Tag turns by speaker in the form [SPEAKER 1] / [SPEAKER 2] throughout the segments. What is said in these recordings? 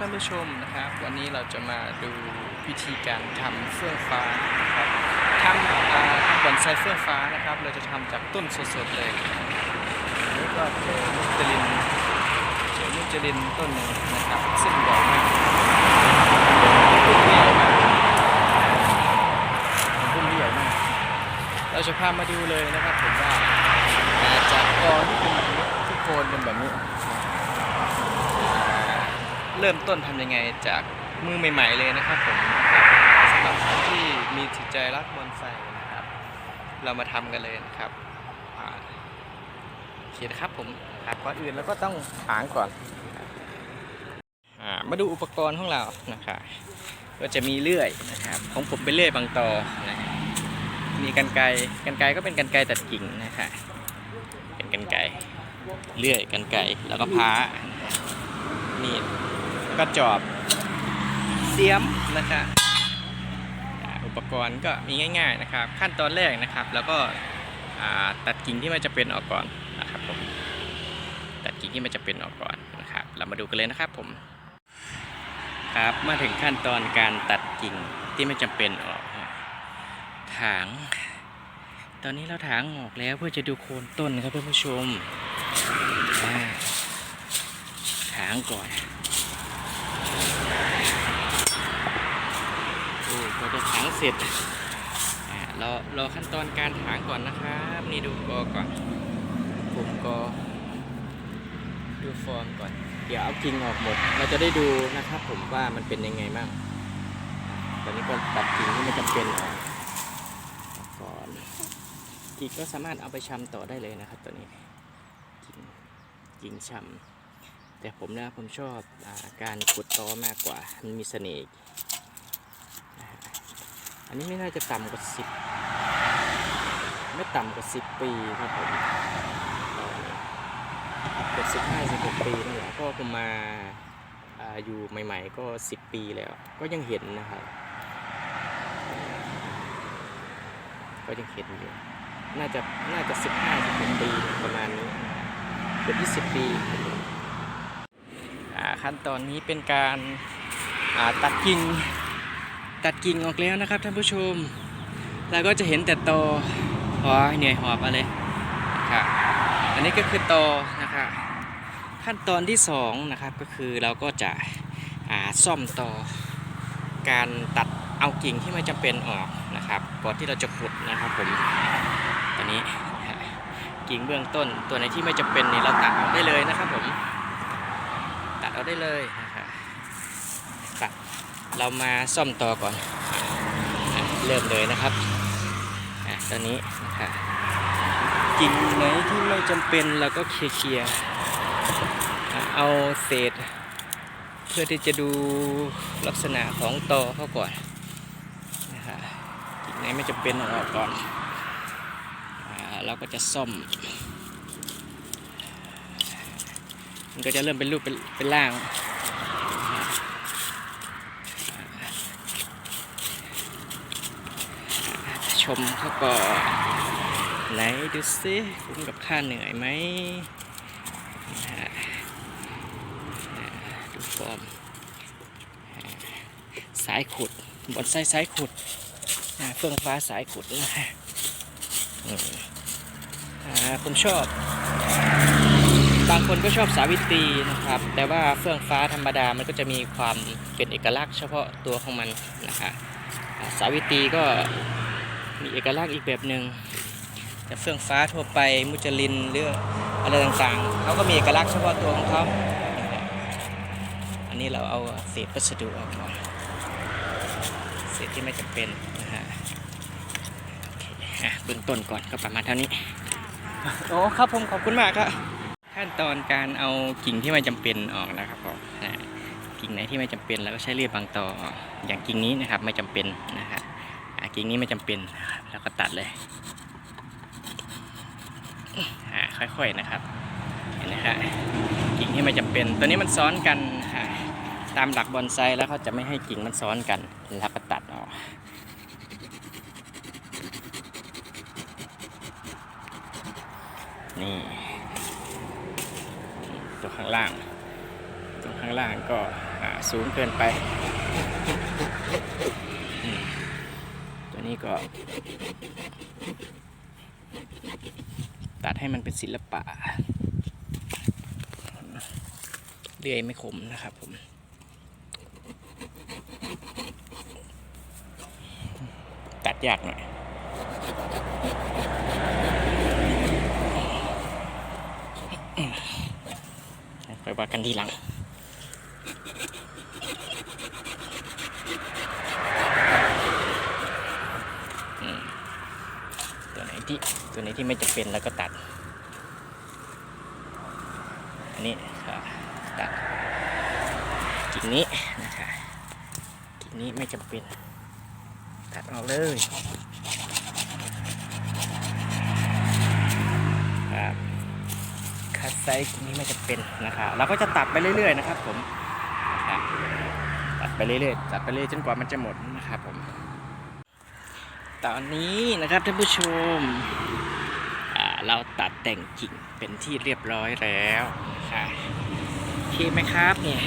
[SPEAKER 1] ท่านผู้ชมนะครับ วันนี้เราจะมาดูวิธีการทำเฟื่องฟ้านะครับทำอ่าทำบอนไซเฟื่องฟ้านะครับ เราจะทำจากต้นสดๆเลยแล้วก็เจอมุจลินเจอมุจลินต้นหนึ่งนะครับซึ่งใหญ่มากต้นใหญ่มากต้นใหญ่มาก เราจะพามาดูเลยนะครับผมว่าจากกอที่เป็นแบบนี้ที่โคนเป็นแบบนี้ เริ่มต้นทำยังไงจากมือใหม่ ๆ เลยนะครับผมสำหรับคนที่มีจิตใจรักบอนไซนะครับ เรามาทำกันเลยนะครับอ่าโอเคนะครับผมครับก่อนอื่นแล้วก็ต้องถางก่อนอ่ามาดูอุปกรณ์ของเรานะครับก็จะมีเลื่อยนะครับ ของผมเป็นเลื่อยบางตอนะมีกันไกรกันไกรก็เป็นกันไกรตัดกิ่งนะครับเป็นกันไกรเลื่อยกันไกรแล้วก็พ้ามีด ก็จอบเสียมนะครับอ่าอุปกรณ์ก็มีง่าย ๆนะครับ ขั้นตอนแรกนะครับ แล้วก็อ่าตัดกิ่งที่มันจะเป็นออกก่อนนะครับผมตัดกิ่งที่มันจะเป็นออกก่อนนะครับ เรามาดูกันเลยนะครับผมครับมาถึงขั้นตอนการตัดกิ่งที่ไม่จำเป็นออกนะถางตอนนี้เราถางออกแล้วเพื่อจะดูโคนต้นครับเพื่อนผู้ชมอ่าถางก่อน จะถางเสร็จอ่ารอรอขั้นตอนการถางก่อนนะครับนี่ดูกอก่อนผมก็ดูฟอร์มก่อน เดี๋ยวเอากิ่งออกหมด เราจะได้ดูนะครับผมว่ามันเป็นยังไงบ้างตอนนี้ก็ตัดกิ่งที่ไม่จำเป็นออกก่อนกิ่งก็สามารถเอาไปชำต่อได้เลยนะครับตัวนี้กิ่งกิ่งชำแต่ผมนะผมชอบอาการขุดตอมากกว่ามันมีเสน่ห์ อันนี้ไม่น่าจะต่ำกว่าสิบไม่ต่ำกว่าสิบปีครับผมเกือบสิบห้าสิบหกปีนี่แหละก็ผมมาอยู่ใหม่ๆก็สิบปีแล้ว ก็ยังเห็นนะครับ ก็ยังเห็นอยู่ น่าจะน่าจะสิบห้าสิบหกปีประมาณนี้เกือบยี่สิบปีขั้นตอนนี้เป็นการตัดกิ่ง ตัดกิ่งออกแล้วนะครับท่านผู้ชม เราก็จะเห็นแต่ตอหอเหนื่อยหอบอะไรครับอันนี้ก็คือตอนะครับขั้นตอนที่สองนะครับก็คือเราก็จะาซ่อมตอการตัดเอากิ่งที่ไม่จำเป็นออกนะครับก่อนที่เราจะขุดนะครับผมตอนนี้กิ่งเบื้องต้นตัวไหนที่ไม่จำเป็นนี่เราตัดออกได้เลยนะครับผมตัดเอาได้เลยนะ เรามาซ่อมต่อก่อน เริ่มเลยนะครับอตอนนี้นะครับกิ่งไหนที่ไม่จำเป็นเราก็เคลียร์เอาเศษ เพื่อที่จะดูลักษณะของตอเขาก่อนนะครับกิ่งไหนไม่จำเป็นออกก่อนเราก็จะซ่อม มันก็จะเริ่มเป็นรูปเป็นเป็นร่าง ช มเขาก่อนไหนดูซิคุ้มกับค่าเหนื่อยไหมฮะดูฟอร์มสายขุดบอนไซสายขุดอ่าเฟื่องฟ้าสายขุดนะฮะผมชอบ บางคนก็ชอบสาวิตรีนะครับ แต่ว่าเฟื่องฟ้าธรรมดามันก็จะมีความเป็นเอกลักษณ์เฉพาะตัวของมันนะคะสาวิตรีก็ มีเอกลักษณ์อีกแบบหนึ่งแต่เฟื่องฟ้าทั่วไปมุจลินหรืออะไรต่างๆเขาก็มีเอกลักษณ์เฉพาะตัวของเขาอันนี้เราเอาเศษวัสดุออกก่อนเศษที่ไม่จำเป็นนะฮะเคอะเบื้องต้นก่อนก็ประมาณเท่านี้โอ้ครับผมขอบคุณมากครับขั้นตอนการเอากิ่งที่ไม่จำเป็นออกนะครับผมกิ่งไหนที่ไม่จำเป็นเราก็ใช้เรียบบางตอออย่างกิ่งนี้นะครับไม่จำเป็นนะครับ กิ่งนี้ไม่จำเป็นแล้วก็ตัดเลยค่อยๆนะครับเห็นไหมฮะกิ่งที่ไม่จำเป็น ตัวนี้มันซ้อนกันตามหลักบอนไซแล้วเขาจะไม่ให้กิ่งมันซ้อนกันแล้วก็ตัดออกนี่ตัวข้างล่าง ตัวข้างล่างก็สูงเกินไปอืมตัวนี้ ก็ตัดให้มันเป็นศิลปะเลื่อยไม่คมนะครับผมตัดยากหน่อยไปว่ากันทีหลัง อืมตัวไหน ที่ตัวไหนที่ไม่จำเป็นแล้วก็ตัด อันนี้ตัดกิ่งนี้นะคะกิ่งนี้ไม่จำเป็น ตัดออกเลยครับคัดไซส์กิ่งนี้ไม่จำเป็นนะครับเราก็จะตัดไปเรื่อยๆนะครับผมตัดไปเรื่อยๆตัดไปเรื่อยจนกว่ามันจะหมดนะครับผม ตอนนี้นะครับท่านผู้ชม เราตัดแต่งกิ่งเป็นที่เรียบร้อยแล้วนะคะโอเคไหมครับเนี่ย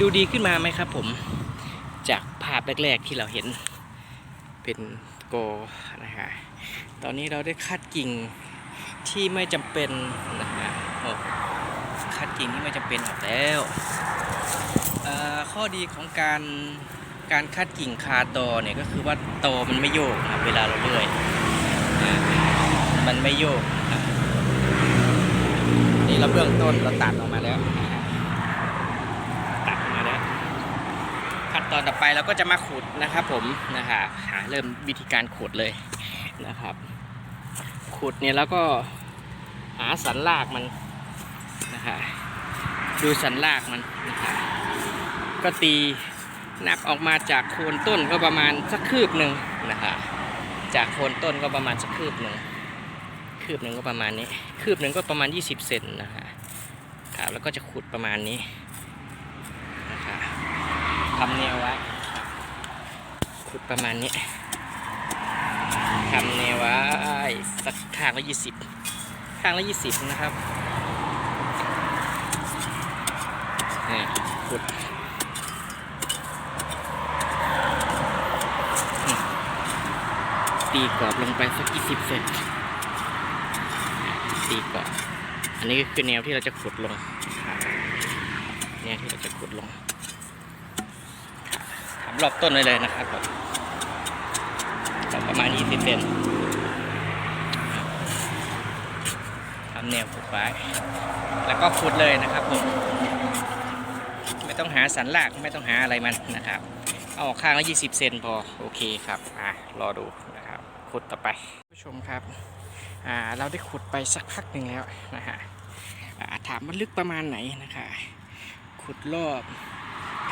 [SPEAKER 1] ดูดีขึ้นมาไหมครับผมจากภาพแรก ๆ ที่เราเห็นเป็นโกนะฮะตอนนี้เราได้คัดกิ่งที่ไม่จำเป็นนะฮะโอ้คัดกิ่งที่ไม่จำเป็นออกแล้วข้อดีของการ การคัดกิ่งคาตอเนี่ยก็คือว่าตอมันไม่โยกนะครับเวลาเราเลื่อยมันไม่โยกนี่เราเบื้องต้นเราตัดออกมาแล้วตัดออกมาแล้วขั้นตอนต่อไปเราก็จะมาขุดนะครับผมนะฮะหาเริ่มวิธีการขุดเลยนะครับ ขุดเนี่ยแล้วก็หาสันรากมันนะฮะดูสันรากมันนะฮะก็ตี นับออกมาจากโคนต้นก็ประมาณสักคืบหนึ่งนะฮะจากโคนต้นก็ประมาณสักคืบหนึ่งคืบหนึ่งก็ประมาณนี้ คืบหนึ่งก็ประมาณ 20 เซนนะฮะครับแล้วก็จะขุดประมาณนี้นะครับทำแนวไว้ขุดประมาณนี้ทำแนวไว้สักข้างละยี่สิบข้างละยี่สิบนะครับนี่ขุดอืม ตีกรอบลงไปสักยี่สิบเซนตีกรอบอันนี้คือแนวที่เราจะขุดลงแนวที่เราจะขุดลงทำรอบต้นเลยเลยนะครับผมประมาณ20เซนทำแนวขุดไว้แล้วก็ขุดเลยนะครับผมไม่ต้องหาสันรากไม่ต้องหาอะไรมันนะครับเอาออกข้างละ20เซนพอ โอเคครับ อะ รอดูน ขุดต่อไปผู้ชมครับอ่าเราได้ขุดไปสักพักหนึ่งแล้วนะฮะถามว่าลึกประมาณไหนนะคะขุดรอบ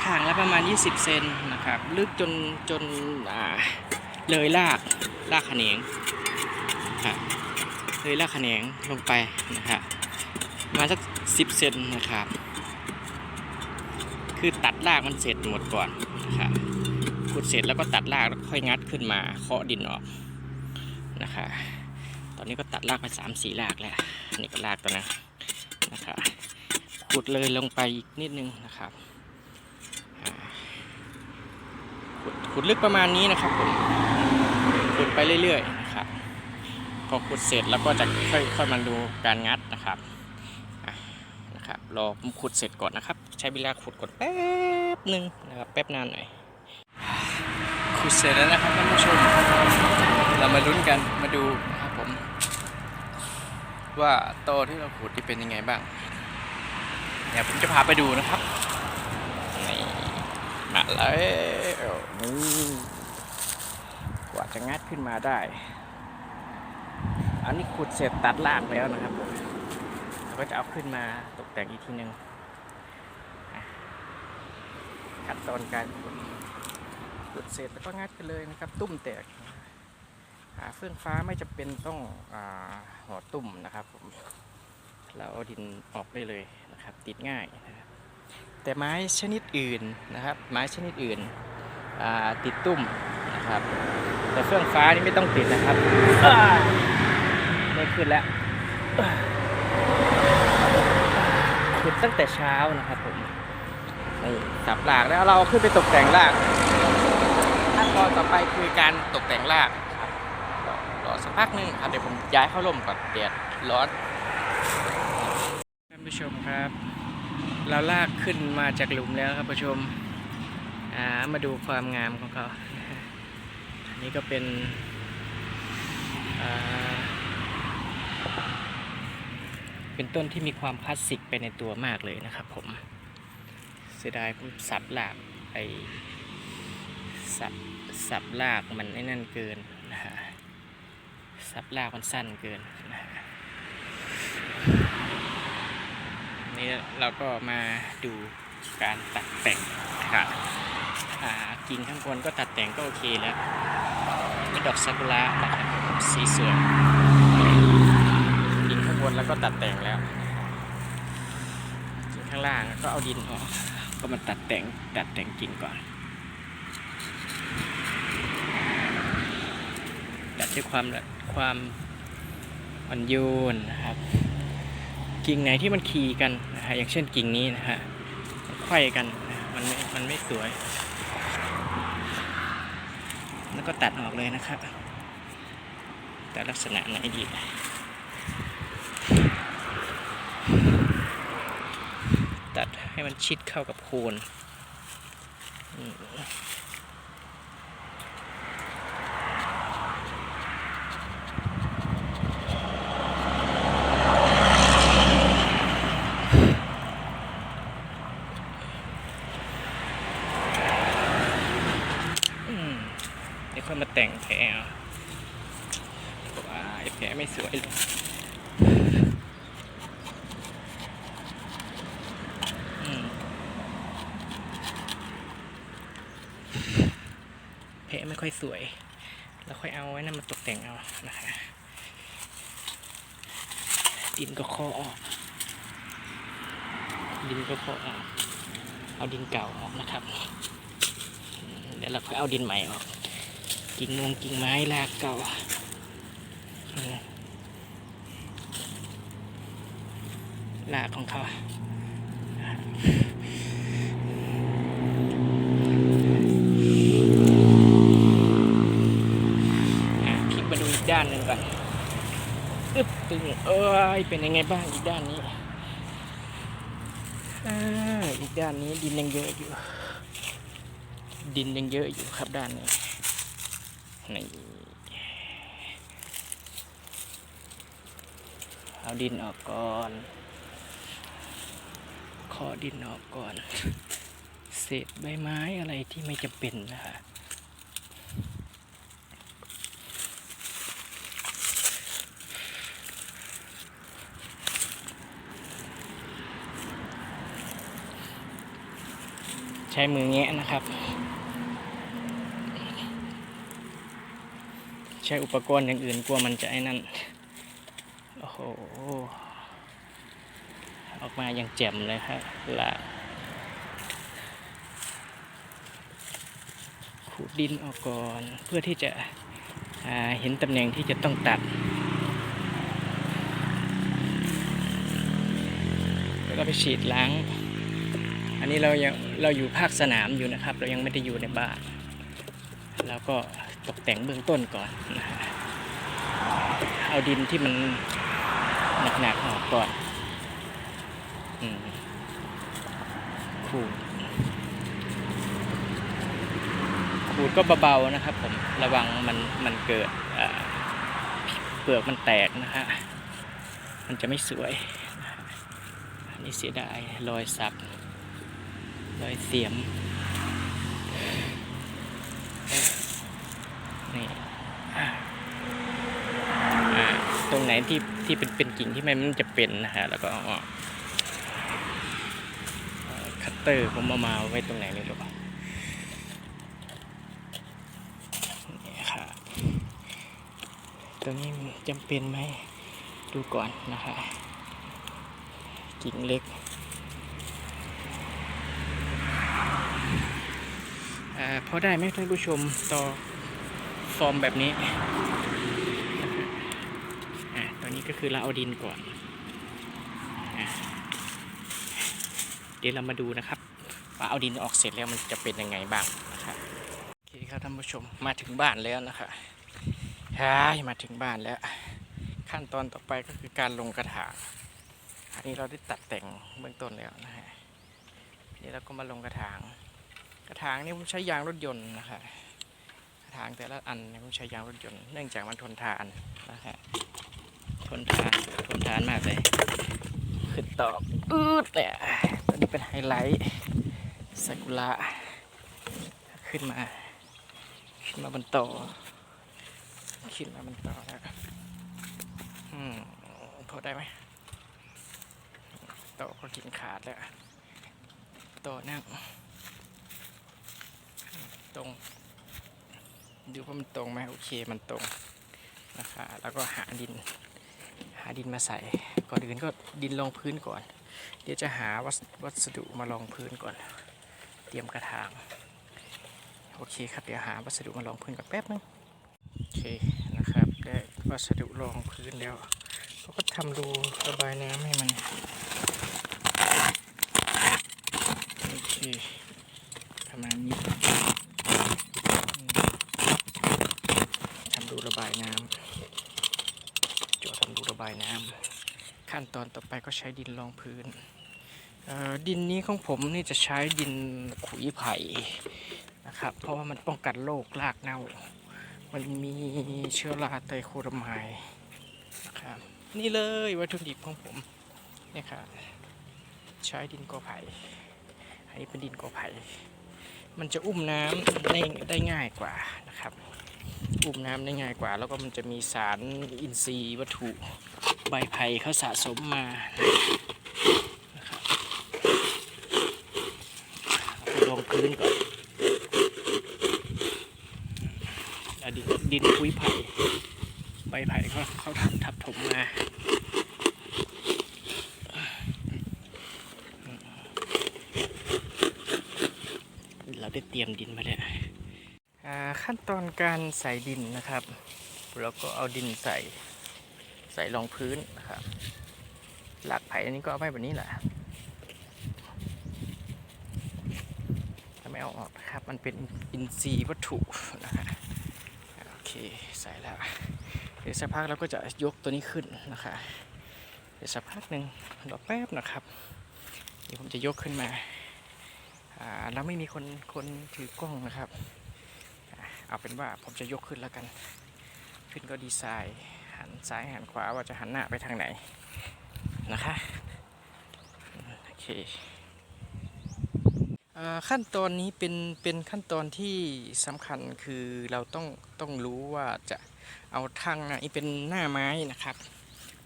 [SPEAKER 1] ข้างละประมาณ 20 เซนนะครับ ลึกจนจนอ่าเลยรากรากแขนงครับเลยรากแขนงลงไปนะครับประมาณสักสิบเซนนะครับ คือตัดรากมันเสร็จหมดก่อนนะครับขุดเสร็จแล้วก็ตัดรากแล้วค่อยงัดขึ้นมาเคาะดินออก นะครับตอนนี้ก็ตัดรากไปสามสี่รากแล้วนี่ก็รากตัวนะนะครับขุดเลยลงไปอีกนิดนึงนะครับขุดขุดลึกประมาณนี้นะครับผมขุดไปเรื่อยๆนะครับพอขุดเสร็จแล้วก็จะค่อยค่อยมาดูการงัดนะครับนะครับรอขุดเสร็จก่อนนะครับ ใช้เวลาขุดก่อนแป๊บหนึ่งนะครับแป๊บนานหน่อยขุดเสร็จแล้วนะครับท่านผู้ชม เรามาลุ้นกันมาดูนะครับผม ว่าโตอที่เราขุดที่เป็นยังไงบ้างเดี๋ยวผมจะพาไปดูนะครับนี่มาแล้วนี่กว่าจะงัดขึ้นมาได้ อันนี้ขุดเสร็จตัดรากแล้วนะครับผมเราก็จะเอาขึ้นมาตกแต่งอีกทีหนึ่งขั้นตอนการขุดขุดเสร็จแล้วก็งัดกันเลยนะครับ ตุ้มแตก เฟื่องฟ้าไม่จะเป็นต้องอห่อตุ่มนะครับผมเราเอาดินออกได้เลยนะครับ ติดง่ายนะครับแต่ไม้ชนิดอื่นนะครับ ไม้ชนิดอื่นติดตุ้มนะครับ แต่เฟื่องฟ้านี่ไม่ต้องติดนะครับไม่ขึ้นแล้วขุดตั้งแต่เช้านะครับผมนี่สับรากแล้วเราขึ้นไปตกแต่งรากขั้นตอนต่อไปคือการตกแต่งรากครับรอรอสัก พักนึงครับเดี๋ยวผมย้ายเข้าร่มก่อนแดดร้อนท่านผู้ชมครับ เราลากขึ้นมาจากหลุมแล้วครับผู้ชมอ่ามาดูความงามของเขาอันนี้ก็เป็นเป็นต้นที่มีความคลาสสิกไปในตัวมากเลยนะครับผมเสียดายผมสับหลากไปสับสับลากมันไอ้นั่นเกิน นะฮะสับลากมันสั้นเกิน นี่เราก็มาดูการตัดแต่งนะครับอ่ากิ่งข้างบนก็ตัดแต่งก็โอเคแล้วมีดอกซากุระนะครับสีสวยกิ่งข้างบนแล้วก็ตัดแต่งแล้วกิ่งข้างล่างก็เอาดินออกก็มาตัดแต่งตัดแต่งกิ่งก่อนตัดด้วยความละ ความอ่อนโยนนะครับ กิ่งไหนที่มันขี่กันนะฮะอย่างเช่นกิ่งนี้นะฮะไขว้กันนะมันไม่มันไม่สวย แล้วก็ตัดออกเลยนะครับ แต่ลักษณะไหนดีตัดให้มันชิดเข้ากับโคนอืมอืมเดี๋ยวค่อยมา แต่งแผลเอาว้ายแผลไม่สวยเลยแผลไม่ค่อยสวย แล้วค่อยเอาไว้นั่นมาตกแต่งเอานะคะดินก็คอออก ดินก็คอออก เอาดินเก่าออกนะครับ เดี๋ยวเราค่อยเอาดินใหม่ออก กิ่งมงกิ่งไม้รากเก่าอืมรากของเขาคลิกมาดูอีกด้านหนึ่งก่อนอึ๊บตึงเอ้ยเป็นยังไงบ้างอีกด้านนี้อีกด้านนี้ดินยังเยอะอยู่ ดินยังเยอะอยู่ครับด้านนี้ นี่เอาดินออกก่อนขอดินออกก่อน เศษใบไม้อะไรที่ไม่จำเป็นนะฮะใช้มือแงะนะครับ ใช้อุปกรณ์อย่างอื่นกลัวมันจะไอ้นั่น โอ้โห ออกมาอย่างแจ่มเลยครับละขูดดินออกก่อน เพื่อที่จะเห็นตำแหน่งที่จะต้องตัดแล้วก็ไปฉีดล้าง อันนี้เรายังเราอยู่ภาคสนามอยู่นะครับ เรายังไม่ได้อยู่ในบ้าน แล้วก็ ตกแต่งเบื้องต้นก่อน เอาดินที่มันหนักๆออกก่อนขูดขูดก็เบาๆนะครับผมระวังมันมันเกิดเปลือกมันแตกนะฮะมันจะไม่สวย อันนี้เสียดายรอยสักรอยเสียม นี่อะอ่าตรงไหนที่ที่เป็นเป็นกิ่งที่มันมันจะเป็นนะฮะ แล้วก็เอาออกเอ่อคัตเตอร์ผมเอามาไว้ตรงไหนเลยหรอนี่ครับตรงนี้จำเป็นไหมดูก่อนนะคะกิ่งเล็กอ่าพอได้ไหมท่านผู้ชมต่อ ฟอร์มแบบนี้ตัวนี้ก็คือเราเอาดินก่อนอเดี๋ยวเรามาดูนะครับว่าเอาดินออกเสร็จแล้วมันจะเป็นยังไงบ้างนะครับโอเคครับท่านผู้ชมมาถึงบ้านแล้วนะคะใช่มาถึงบ้านแล้ว ขั้นตอนต่อไปก็คือการลงกระถางอันนี้เราได้ตัดแต่งเบื้องต้นแล้วนะฮะนี่เราก็มาลงกระถาง กระถางนี่ผมใช้ยางรถยนต์นะคะ กระถางแต่ละอันเนี่ยผมใช้ยางรถยนต์เนื่องจากมันทนทานนะฮะทนทานทนทานมากเลยขึ้นตอกอืดเนี่ยตัวนี้เป็นไฮไลท์ซากุระขึ้นมา ขึ้นมาบนโตอขึ้นมาบนโตอแล้วอืมพอได้ไหมโตะก็กินขาดแล้วโตะนั่งตรง ดูว่ามันตรงไหมโอเคมันตรงนะคะแล้วก็หาดิน หาดินมาใส่ ก่อนอื่นก็ดินรองพื้นก่อน เดี๋ยวจะหาวัสวสดุมารองพื้นก่อน เตรียมกระถางโอเคครับเดี๋ยวหาวัสดุมารองพื้นก่อนแป๊บนึงโอเคนะครับได้วัสดุรองพื้นแล้วเราก็ทำรูระบายน้ำให้มันโอเคประมาณนี้ ทำรูระบายน้ำจอทำรูระบายน้ำขั้นตอนต่อไปก็ใช้ดินรองพื้น ดินนี้ของผมนี่จะใช้ดินขุยไผ่นะครับ เพราะว่ามันป้องกันโรครากเน่า มันมีเชื้อราไตโครไมด์นะครับนี่เลยวัตถุดิบของผมเนี่ยครับใช้ดินกอไผ่อันนี้เป็นดินกอไผ่ มันจะอุ้มน้ำได้ได้ง่ายกว่านะครับ อุ้มน้ำได้ง่ายกว่า แล้วก็มันจะมีสารอินทรีย์วัตถุใบไผ่เขาสะสมมานะครับเองพื้นก่อนดินดินคุยไผ่ใบไผ่เขาเขาทำทับถมมา เราได้เตรียมดินมาแล้ว อ่าขั้นตอน การใส่ดินนะครับเราก็เอาดินใส่ใส่รองพื้นนะครับ หลักไผ่อันนี้ก็เอาไว้แบบนี้แหละถ้าไม่เอาออกนะครับ มันเป็นอินทรีย์วัตถุนะฮะโอเคใส่แล้วเดี๋ยวสักพักเราก็จะยกตัวนี้ขึ้นนะคะเดี๋ยวสักพักหนึ่งรอแป๊บนะครับ เดี๋ยวผมจะยกขึ้นมาอ่าเราไม่มีคนคนถือกล้องนะครับ เอาเป็นว่าผมจะยกขึ้นแล้วกัน ขึ้นก็ดีไซน์หันซ้ายหันขวาว่าจะหันหน้าไปทางไหนนะคะโอเคเอขั้นตอนนี้เป็นเป็นขั้นตอนที่สำคัญคือเราต้องต้องรู้ว่าจะเอาทางไหนเป็นหน้าไม้นะครับ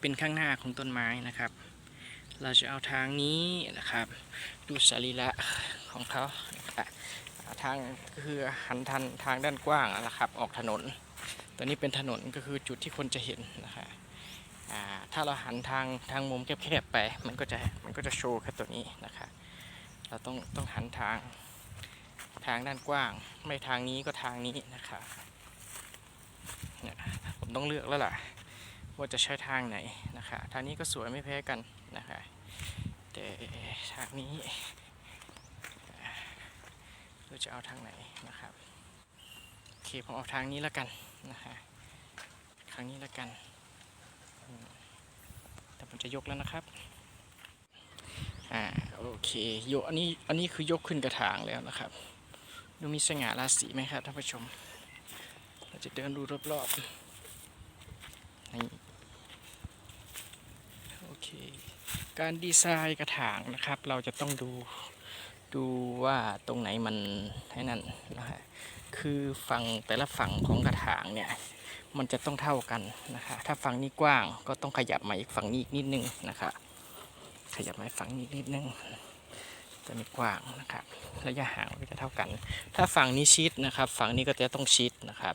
[SPEAKER 1] เป็นข้างหน้าของต้นไม้นะครับ เราจะเอาทางนี้นะครับ ดูสรีระของเขา ทางก็คือหันทันทางด้านกว้างนะครับ ออกถนน ตัวนี้เป็นถนนก็คือจุดที่คนจะเห็นนะฮะถ้าเราหันทางทางมุมแคบๆไป มันก็จะมันก็จะโชว์แค่ตัวนี้นะคะ เราต้องต้องหันทางทางด้านกว้าง ไม่ทางนี้ก็ทางนี้นะครับเนี่ยผมต้องเลือกแล้วล่ะ ว่าจะใช้ทางไหนนะคะ ทางนี้ก็สวยไม่แพ้กันนะคะแต่ทางนี้ เราจะเอาทางไหนนะครับโอเคผมเอาทางนี้แล้วกันนะฮะทางนี้แล้วกัน แต่ผมจะยกแล้วนะครับอ่าโอเคยกอันนี้อันนี้คือยกขึ้นกระถางแล้วนะครับ ดูมีสง่าราศีไหมครับท่านผู้ชม เราจะเดินดูรอบๆนี่โอเคการดีไซน์กระถางนะครับ เราจะต้องดู ดูว่าตรงไหนมันให้นั่นนะฮะคือฝั่งแต่ละฝั่งของกระถางเนี่ยมันจะต้องเท่ากันนะคะ ถ้าฝั่งนี้กว้างก็ต้องขยับมาอีกฝั่งนี้อีกนิดนึงนะคะ ขยับมาฝั่งนี้นิดนึงตัวนี้กว้างนะครับระยะห่างก็จะเท่ากัน ถ้าฝั่งนี้ชิดนะครับ ฝั่งนี้ก็จะต้องชิดนะครับ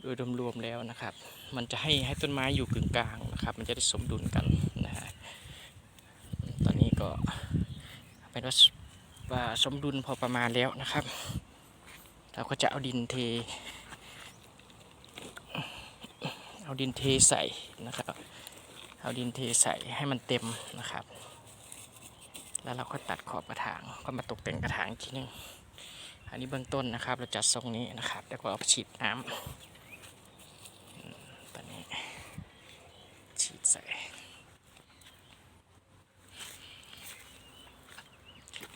[SPEAKER 1] โดยรวมๆแล้วนะครับ มันจะให้ให้ต้นไม้อยู่กึ่งกลางนะครับ มันจะได้สมดุลกันนะฮะตอนนี้ก็ เป็นว่าว่าสมดุลพอประมาณแล้วนะครับ เราก็จะเอาดินเท เอาดินเทใส่นะครับ เอาดินเทใส่ให้มันเต็มนะครับ แล้วเราก็ตัดขอบกระถางก็มาตกแต่งกระถางอีกทีนึงอันนี้เบื้องต้นนะครับ เราจัดทรงนี้นะครับ แล้วก็เอาไปฉีดน้ำอืมตอนนี้ ฉีดใส่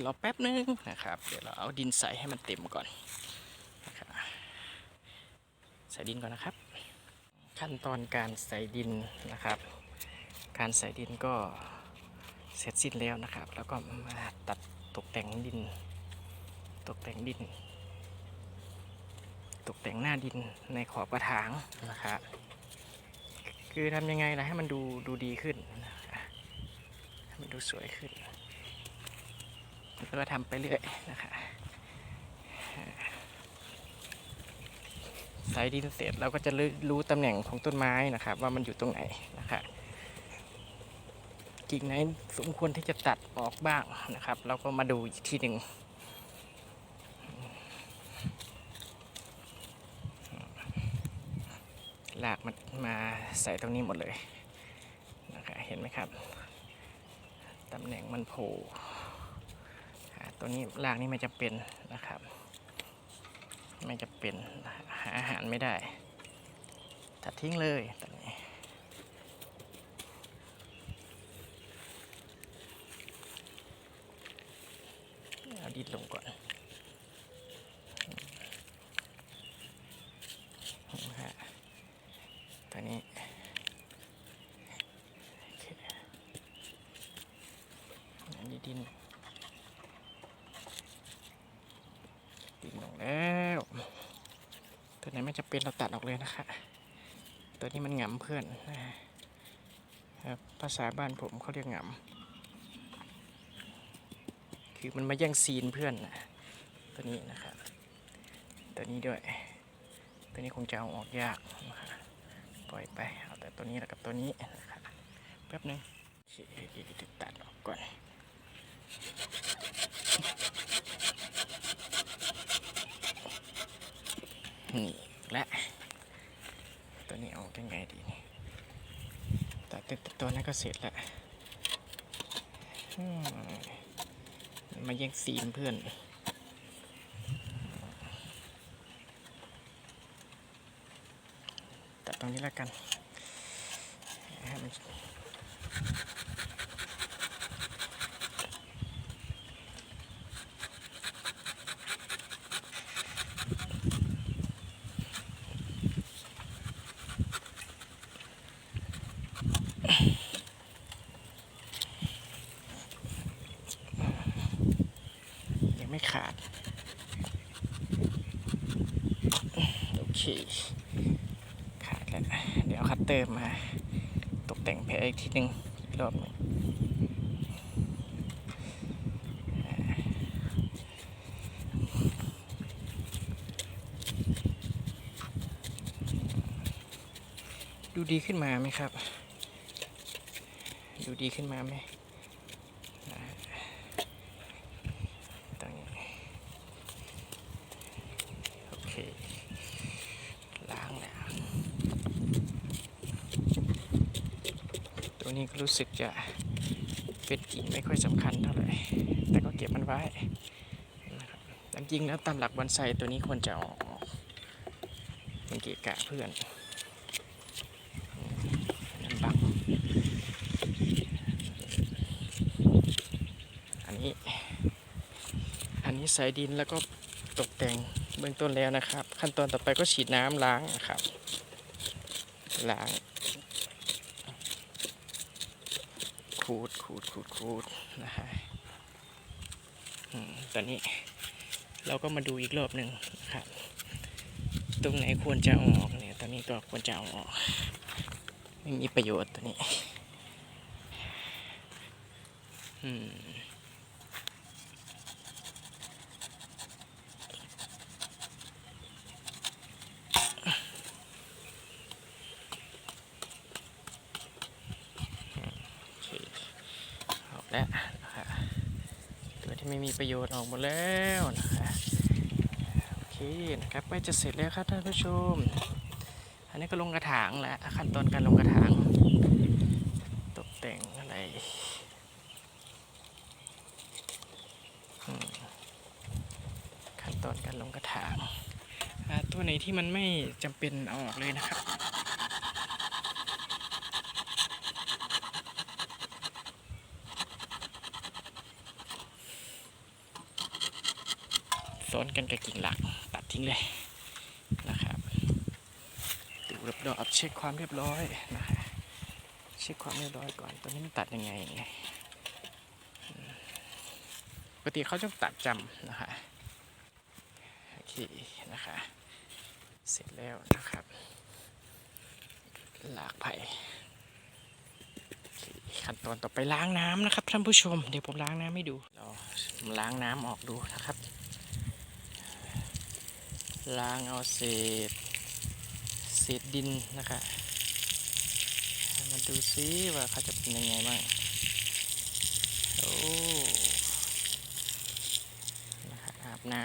[SPEAKER 1] รอแป๊บนึงนะครับ เดี๋ยวเราเอาดินใส่ให้มันเต็มก่อนนะครับใส่ดินก่อนนะครับ ขั้นตอนการใส่ดินนะครับ การใส่ดินก็เสร็จสิ้นแล้วนะครับ แล้วก็มาตัดตกแต่งดิน ตกแต่งดิน ตกแต่งหน้าดินในขอบกระถางนะครับคือทำยังไงนะให้มันดูดูดีขึ้นให้มันดูสวยขึ้น แล้วก็ทำไปเรื่อยนะคะใส่ดินเสร็จเราก็จะรู้ตำแหน่งของต้นไม้นะครับ ว่ามันอยู่ตรงไหนนะคะกิ่งไหนสมควรที่จะตัดออกบ้างนะครับ เราก็มาดูอีกทีหนึ่งลากมันมาใส่ตรงนี้หมดเลยนะครับเห็นไหมครับ ตำแหน่งมันโผล่ ตัวนี้รากนี้ไม่จะเป็นนะครับ ไม่จะเป็นหาอาหารไม่ได้ตัดทิ้งเลยตัวนี้เอาดินลงก่อนนะฮะตัวนี้โอเคอันนี้ดิน ดินลงแล้ว ตัว ไม่จะเป็นเราตัดออกเลยนะคะตัวนี้มันหงำเพื่อนนะครับภาษาบ้านผมเขาเรียกหงำคือมันมาแย่งซีนเพื่อนนะตัวนี้นะครับตัวนี้ด้วย ตัวนี้คงจะเอาออกยากนะคะปล่อยไปเอาแต่ตัวนี้แล้วกับตัวนี้นะครับแป๊บนึงตัดออกก่อนและตัวนี้ออกยังไงดีนี่ ตัดตัวตัวนั้นก็เสร็จแล้วมมาแย่งซีนเพื่อนตัดตรงนี้แล้วกันให้มันยังไม่ขาด โอเค ขาดแล้ว เดี๋ยวเอาคัตเตอร์มา ตกแต่งแผลอีกที หนึ่งอีกรอบหนึงดูดีขึ้นมาไหมครับ ดูดีขึ้นมาไหมอ่าตรงนี้โอเค ล้างแล้ว ตัว นี้ก็รู้สึกจะเป็นกิ่งไม่ค่อยสำคัญเท่าไหร่ แต่ก็เก็บมันไว้นะครับจริงแล้วตามหลักบอนไซตัวนี้ควรจะเออกมันเกะกะเพื่อนนั่นบังอันนี้ อันนี้ใส่ดินแล้วก็ตกแต่งเบื้องต้นแล้วนะครับ ขั้นตอนต่อไปก็ฉีดน้ำล้างนะครับล้าง ขูด ขูดขูดนะฮะตอนนี้เราก็มาดูอีกรอบหนึ่งครับ ตรงไหนควรจะเอาออกเนี่ย ตอนนี้ก็ควรจะเอาออก ไม่มีประโยชน์ตัวนี้ อืม มีประโยชน์ออกหมดแล้วนะคะโอเคนะครับไปจะเสร็จแล้วครับท่านผู้ชม อันนี้ก็ลงกระถางแล้วขั้นตอนการลงกระถาง ตกแต่งอะไรขั้นตอนการลงกระถางตัวไหนที่มันไม่จำเป็นเอาออกเลยนะครับ ซ้อนกันกับกิ่งหลักตัดทิ้งเลยนะครับดูรอบๆเช็คความเรียบร้อยนะฮะเช็คความเรียบร้อยก่อนตัวนี้มันตัดยังไงอืมปกติเขาจะตัดจำนะฮะโอเคนะคะเสร็จแล้วนะครับลากไผ่ขั้นตอนต่อไปล้างน้ำนะครับท่านผู้ชม เดี๋ยวผมล้างน้ำให้ดู เราล้างน้ำออกดูนะครับ ล้างเอาเศษ เศษดินนะคะ มาดูซิว่าเขาจะเป็นยังไงบ้าง โอ้นะคะอาบน้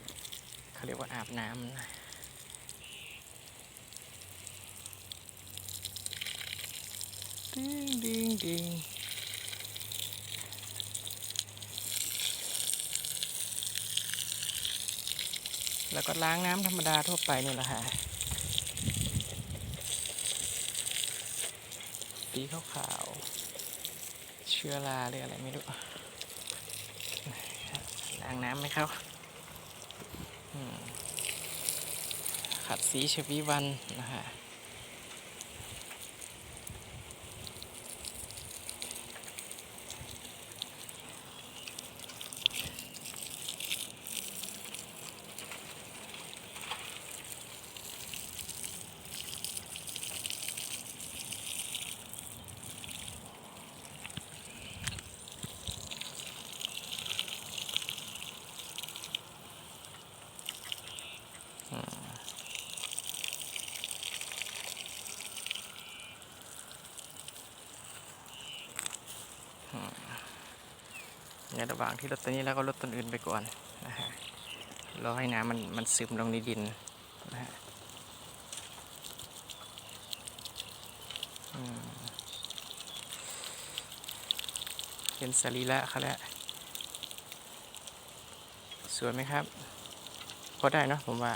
[SPEAKER 1] ำเขาเรียกว่าอาบน้ำนะดึงดึงดึง แล้วก็ล้างน้ำธรรมดาทั่วไปนี่แหละค่ะสีขาวๆเชื้อราหรืออะไรไม่รู้ล้างน้ำไหมครับขัดสีชวีวันนะฮะ ในระหว่างที่ลดตัวนี้แล้วก็ลดต้นอื่นไปก่อนนะฮะรอให้น้ำมันมันซึมลงในดินนะฮะเห็นสรีระเขาแล้วสวยไหมครับพอได้เนอะผมว่า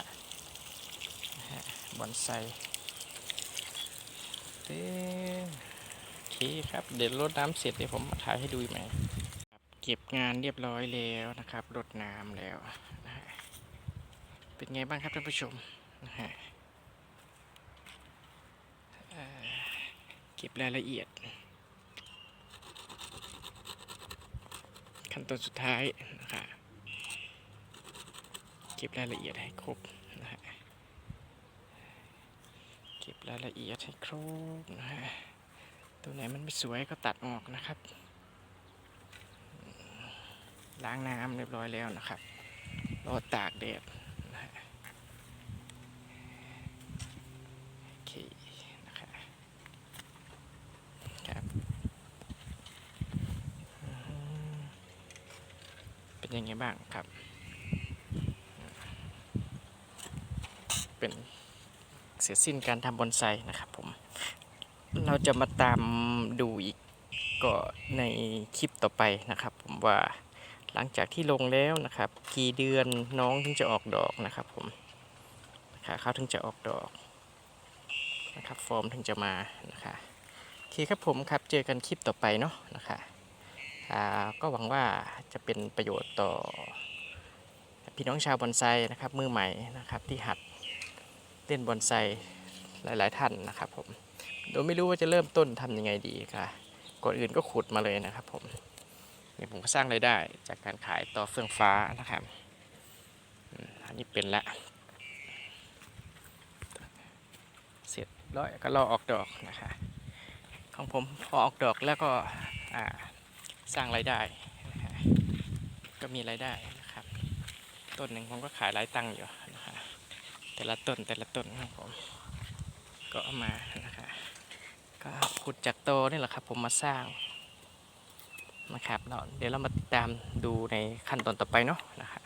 [SPEAKER 1] บอนไซเต้โอเครับ เดี๋ยวรดน้ำเสร็จเดี๋ยวผมมาถ่ายให้ดูไหมเก็บงานเรียบร้อยแล้วนะครับรดน้ำแล้วนะฮะเป็นไงบ้างครับท่านผู้ชมนะฮะเอ่อเก็บรายละเอียด ขั้นตอนสุดท้ายนะครับเก็บรายละเอียดให้ครบนะฮะเก็บรายละเอียดให้ครบนะฮะตัวไหนมันไม่สวยก็ตัดออกนะครับ ล้างน้ำเรียบร้อยแล้วนะครับรอตากแดดนะฮะโอเคนะครับครับเป็นยังไงบ้างครับ เป็น เสร็จสิ้นการทำบอนไซนะครับผม เราจะมาตามดูอีกก็ในคลิปต่อไปนะครับ ผมว่าหลังจากที่ลงแล้วนะครับ กี่เดือนน้องถึงจะออกดอกนะครับ ผมนะคะเขาถึงจะออกดอกนะครับฟอร์มถึงจะมานะคะโอเคครับผมครับเจอกันคลิปต่อไปเนาะนะคะอ่าก็หวังว่าจะเป็นประโยชน์ต่อพี่น้องชาวบอนไซนะครับมือใหม่นะครับที่หัด เล่นบอนไซหลาย ๆ ท่านนะครับผมโดยไม่รู้ว่าจะเริ่มต้นทำยังไงดีค่ะก่อนอื่นก็ขุดมาเลยนะครับผมเนี่ยผมก็สร้างรายได้จากการขายต่อเฟื่องฟ้านะครับอันนี้เป็นละเสร็จร้อยก็รอออกดอกนะคะ ของผมพอออกดอกแล้วก็สร้างรายได้ ก็มีรายได้นะครับ ต้นหนึ่งผมก็ขายหลายตังค์อยู่ แต่ละต้นแต่ละต้นครับผมก็เอามานะคะก็ขุดจากโตนี่แหละครับ ผมมาสร้างนะครับเราเดี๋ยวเรามาติดตามดูในขั้นตอนต่อไปเนาะนะครับ